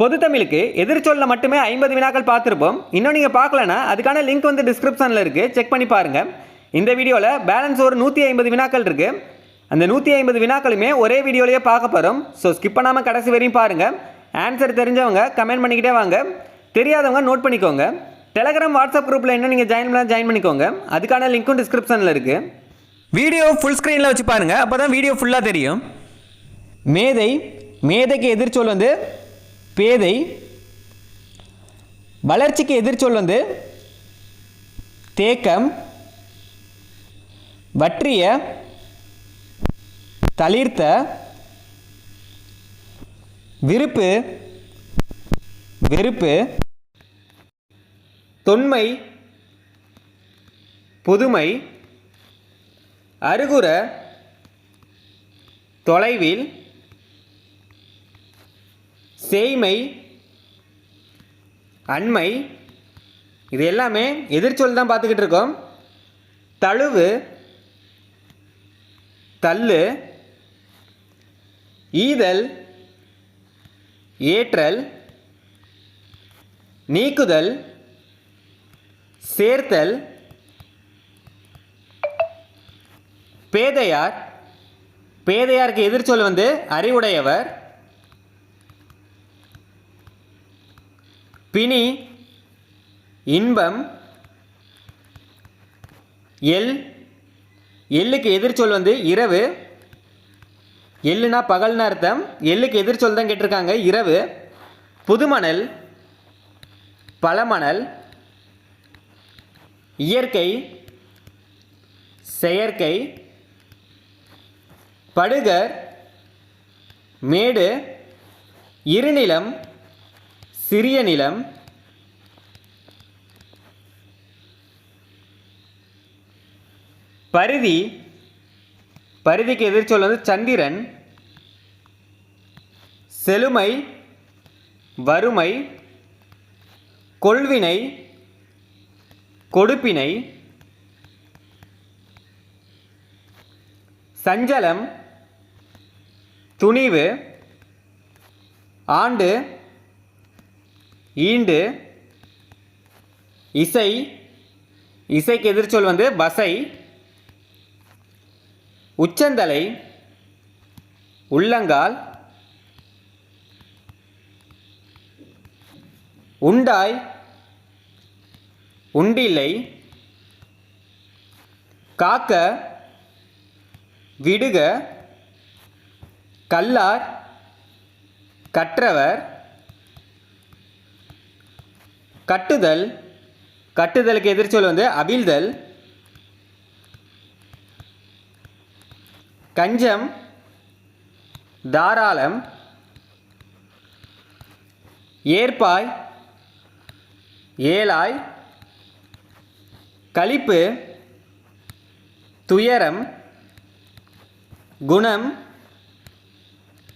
பொது தமிழுக்கு எதிர்ச்சொல்ல மட்டுமே ஐம்பது வினாக்கள் பார்த்துருப்போம். இன்னும் நீங்கள் பார்க்கலனா அதுக்கான லிங்க் வந்து டிஸ்கிரிப்ஷனில் இருக்குது செக் பண்ணி பாருங்கள் இந்த வீடியோவில் பேலன்ஸ் ஒரு நூற்றி ஐம்பது வினாக்கள் இருக்குது அந்த நூற்றி ஐம்பது வினாக்களுமே ஒரே வீடியோலேயே பார்க்க போகிறோம் ஸோ ஸ்கிப் பண்ணாமல் கடைசி வரையும் பாருங்கள் ஆன்சர் தெரிஞ்சவங்க கமெண்ட் பண்ணிக்கிட்டே வாங்க. தெரியாதவங்க நோட் பண்ணிக்கோங்க. டெலகிராம் வாட்ஸ்அப் குரூப்பில் இன்னும் நீங்கள் ஜாயின் பண்ணால் ஜாயின் பண்ணிக்கோங்க. அதுக்கான லிங்க்கும் டிஸ்கிரிப்ஷனில் இருக்குது வீடியோ ஃபுல் ஸ்க்ரீனில் வச்சு பாருங்கள் அப்போ தான் வீடியோ ஃபுல்லாக தெரியும். மேதை மேதைக்கு எதிர்ச்சொல் வந்து பேதை வளர்ச்சிக்கு எதிர்ச்சொல் வந்து தேக்கம் வற்றிய தளிர்த்த விருப்பு வெறுப்பு தொன்மை புதுமை அருகுற தொலைவில் சேய்மை அண்மை இது எல்லாமே எதிர்ச்சொல் தான் பார்த்துக்கிட்டு இருக்கோம். தழுவு தள்ளு ஈதல் ஏற்றல் நீக்குதல் சேர்த்தல் பேதையார். பேதையாருக்கு எதிர்ச்சொல் வந்து அறிவுடையவர். பிணி இன்பம் எல் எள்ளுக்கு எதிர்ச்சொல் வந்து இரவு எள்ளுனா பகல்னு அர்த்தம். எள்ளுக்கு எதிர்ச்சொல் தான் கேட்டிருக்காங்க. இரவு புதுமணல் பழமணல் இயற்கை செயற்கை படுகர் மேடு இருநிலம் சிறிய நிலம். பரிதி. பரிதிக்கு எதிர்ச்சொல் வந்து சந்திரன். செழுமை. வறுமை. கொள்வினை. கொடுப்பினை. சஞ்சலம். துணிவு. ஆண்டு. ஈண்டு இசை இசைக்கு எதிர்ச்சொல் வந்து வசை உச்சந்தலை உள்ளங்கால் உண்டாய் உண்டில்லை காக்க விடுக கல்லார் கற்றவர் கட்டுதல் கட்டுதலுக்கு எதிர்ச்சொல் வந்து அவிழ்தல். கஞ்சம் தாராளம். ஏற்பாய் ஏலாய் கழிப்பு துயரம். குணம்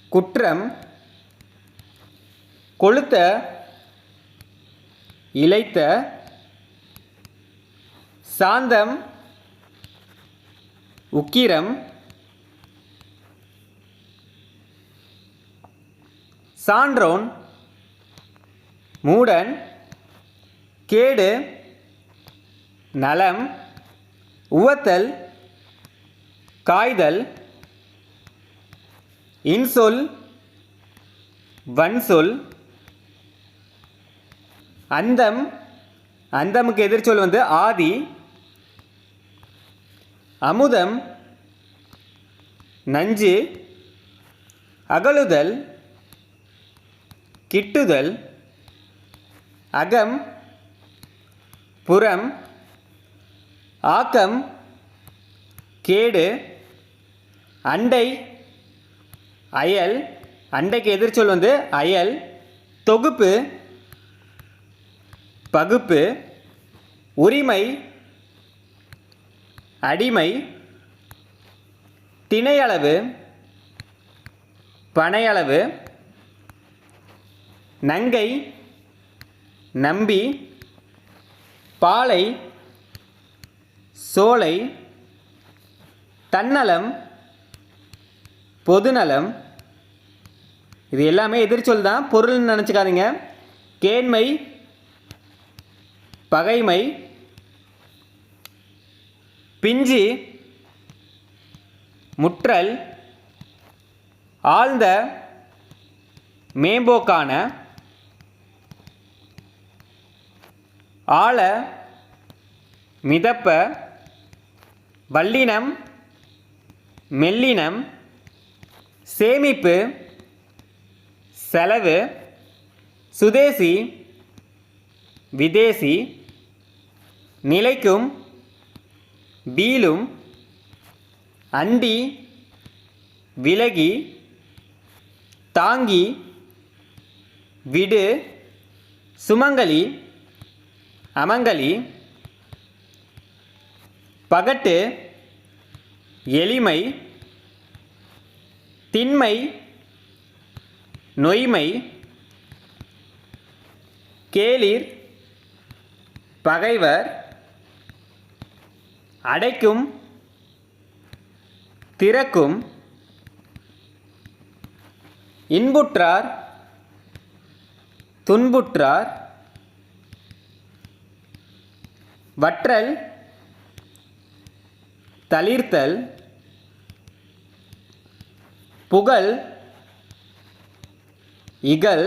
குற்றம். கொளுத்த இழைத்த சாந்தம் உக்கிரம் சான்றோன் மூடன் கேடு நலம் உவத்தல் காய்தல் இன்சொல் வன்சொல் அந்தம் அந்தமுக்கு எதிர்ச்சொல் வந்து ஆதி அமுதம் நஞ்சு அகலுதல் கிட்டுதல் அகம் புறம் ஆக்கம் கேடு அண்டை அயல் அண்டைக்கு எதிர்ச்சொல் வந்து அயல் தொகுப்பு பகுப்பு உரிமை அடிமை திணையளவு பனையளவு நங்கை நம்பி பாலை சோலை தன்னலம் பொதுநலம். இது எல்லாமே எதிர்ச்சொல் தான். பொருள்னு நினச்சிக்காதீங்க. கேண்மை பகைமை பிஞ்சி முற்றல் ஆழ்ந்த மேம்போக்கான ஆழ மிதப்ப வல்லினம் மெல்லினம் சேமிப்பு செலவு சுதேசி விதேசி நிலைக்கும் வீழும் அண்டி விலகி தாங்கி விடு சுமங்கலி அமங்கலி பகட்டு எளிமை திண்மை நொய்மை கேளிர் பகைவர் அடைக்கும் திறக்கும் இன்புற்றார் துன்புற்றார் வற்றல் தளிர்த்தல் புகழ் இகல்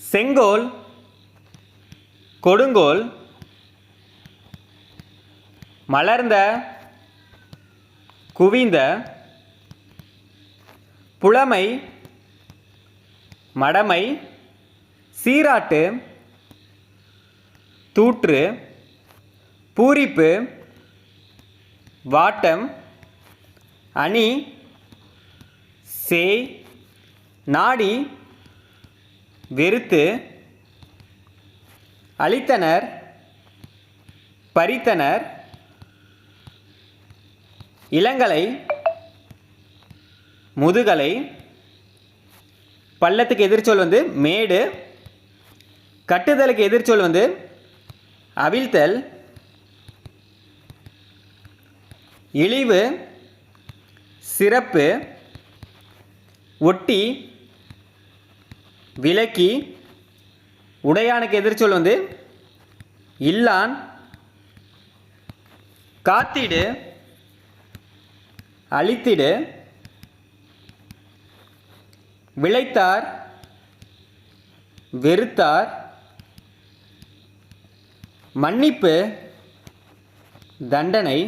செங்கோல் கொடுங்கோல். மலர்ந்த குவிந்த புலமை மடமை சீராட்டு தூற்று பூரிப்பு வாட்டம் அணி சே நாடி வெறுத்து அளித்தனர் பறித்தனர் இளங்கலை முதுகலை பள்ளத்துக்கு எதிர்ச்சொல் வந்து மேடு கட்டுதலுக்கு எதிர்ச்சொல் வந்து அவிழ்த்தல் இழிவு சிறப்பு ஒட்டி விலக்கி உடையானுக்கு எதிர்ச்சொல் வந்து இல்லான் காத்திடு அழித்திடு விளைத்தார் வெறுத்தார் மன்னிப்பு தண்டனை.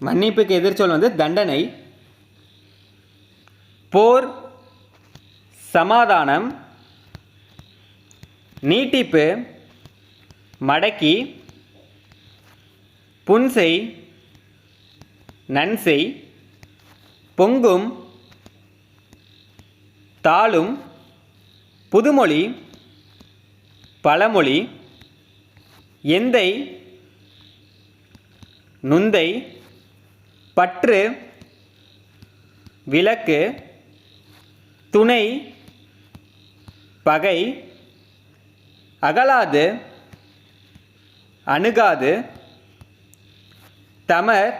மன்னிப்புக்கு எதிர்ச்சொல் வந்து தண்டனை போர் சமாதானம் நீட்டிப்பு மடக்கி புன்செய் நன்செய் பொங்கும் தாளும் புதுமொழி பழமொழி எந்தை நுந்தை பற்று விளக்கு துணை பகை அகலாது அணுகாது தமர்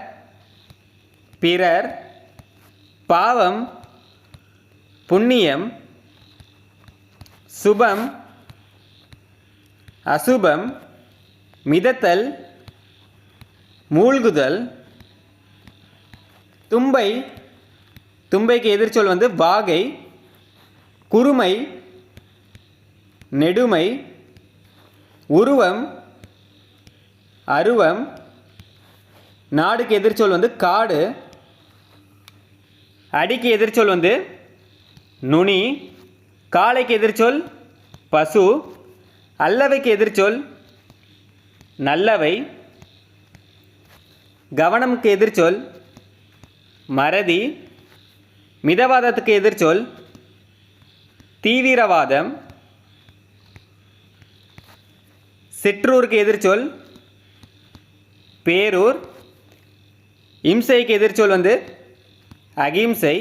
பிறர் பாவம் புண்ணியம் சுபம் அசுபம் மிதத்தல் மூழ்குதல் தும்பை தும்பைக்கு எதிர்ச்சொல் வந்து வாகை குறுமை நெடுமை உருவம் அருவம் நாடுக்கு எதிர்ச்சொல் வந்து காடு அடிக்கு எதிர்ச்சொல் வந்து நுனி காளைக்கு எதிர்ச்சொல் பசு அல்லவைக்கு எதிர்ச்சொல் நல்லவை கவனமுக்கு எதிர்ச்சொல் மறதி மிதவாதத்துக்கு எதிர்ச்சொல் தீவிரவாதம் சிற்றூருக்கு எதிர்ச்சொல் பேரூர். இம்சைக்கு எதிர்ச்சொல் வந்து அகிம்சை.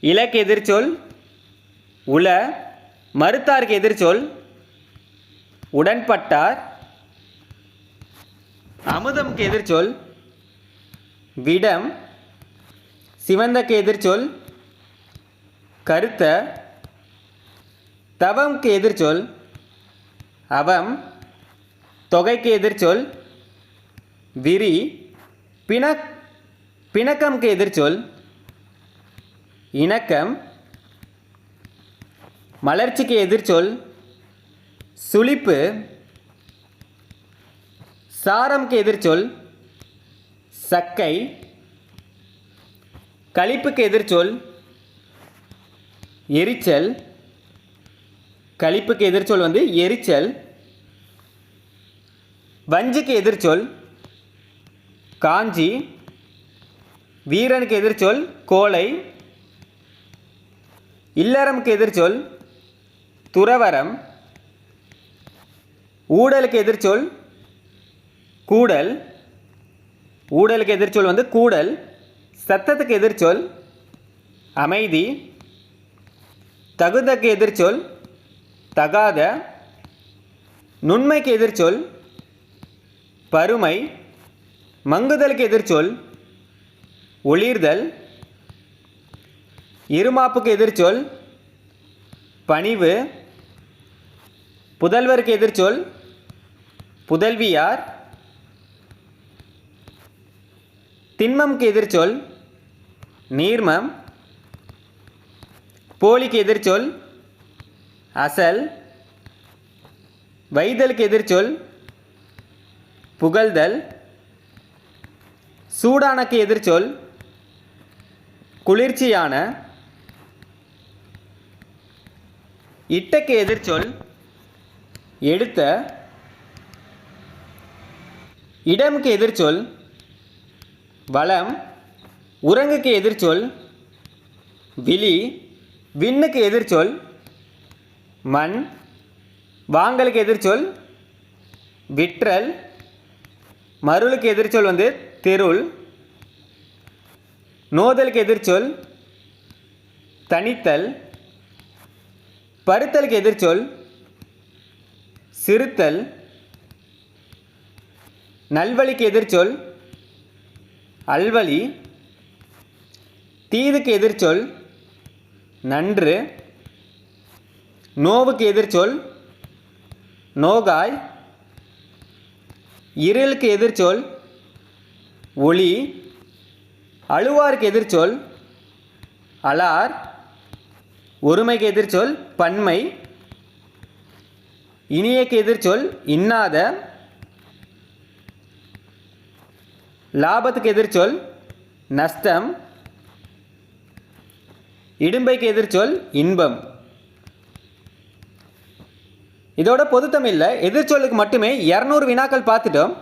இலக்கு எதிர்ச்சொல் உல மறுத்தாருக்கு எதிர்ச்சொல் உடன்பட்டார். அமுதம்க்கு எதிர்ச்சொல் விடம். சிவந்தக்கு எதிர்ச்சொல் கருத்த. தவம்க்கு எதிர்ச்சொல் அவம் தொகைக்கு எதிர்ச்சொல் விரி பிணக் பிணக்கம்க்கு எதிர்ச்சொல் இணக்கம் மலர்ச்சிக்கு எதிர்ச்சொல் சுளிப்பு சாரம்க்கு எதிர்ச்சொல் சக்கை களிப்புக்கு எதிர்ச்சொல் எரிச்சல் கழிப்புக்கு எதிர்ச்சொல் வந்து எரிச்சல். வஞ்சுக்கு எதிர்ச்சொல் காஞ்சி. வீரனுக்கு எதிர்ச்சொல் கோலை இல்லறமுக்கு எதிர்ச்சொல் துறவரம் ஊடலுக்கு எதிர்ச்சொல் கூடல். ஊடலுக்கு எதிர்ச்சொல் வந்து கூடல். சத்தத்துக்கு எதிர்ச்சொல் அமைதி. தகுந்தக்கு எதிர்ச்சொல் தகாத நுண்மைக்கு எதிர்ச்சொல் பருமை மங்குதலுக்கு எதிர்ச்சொல் ஒளிர்தல் இருமாப்புக்கு எதிர்ச்சொல் பணிவு புதல்வருக்கு எதிர்ச்சொல் புதல்வியார் திண்மம்க்கு எதிர்ச்சொல் நீர்மம் போலிக்கு எதிர்ச்சொல் அசல் வைதலுக்கு எதிர்ச்சொல் புகழ்தல் சூடானக்கு எதிர்ச்சொல் குளிர்ச்சியான இட்டக்கு எதிர்ச்சொல் எடுத்த இடமுக்கு எதிர்ச்சொல் வளம் உரங்குக்கு எதிர்ச்சொல் விழி விண்ணுக்கு எதிர்ச்சொல் மண் வாங்கலுக்கு எதிர்ச்சொல் விற்றல் மருளுக்கு எதிர்ச்சொல் வந்து தெருள் நோதலுக்கு எதிர்ச்சொல் தனித்தல் பருத்தலுக்கு எதிர்ச்சொல் சிறுத்தல் நல்வழிக்கு எதிர்ச்சொல் அல்வழி தீதுக்கு எதிர்ச்சொல் நன்று நோவுக்கு எதிர்ச்சொல் நோகாய். இருளுக்கு எதிர்ச்சொல் ஒளி. அழுவாருக்கு எதிர்ச்சொல் அலார். ஒருமைக்கு எதிர்ச்சொல் பன்மை. இனியக்கு எதிர்ச்சொல் இன்னாத. லாபத்துக்கு எதிர்ச்சொல் நஷ்டம். இடும்பைக்கு எதிர்ச்சொல் இன்பம். இதோட பொதுத்தமிழில் எதிர்ச்சொல்லுக்கு மட்டுமே இரநூறு வினாக்கள் பார்த்துட்டோம்.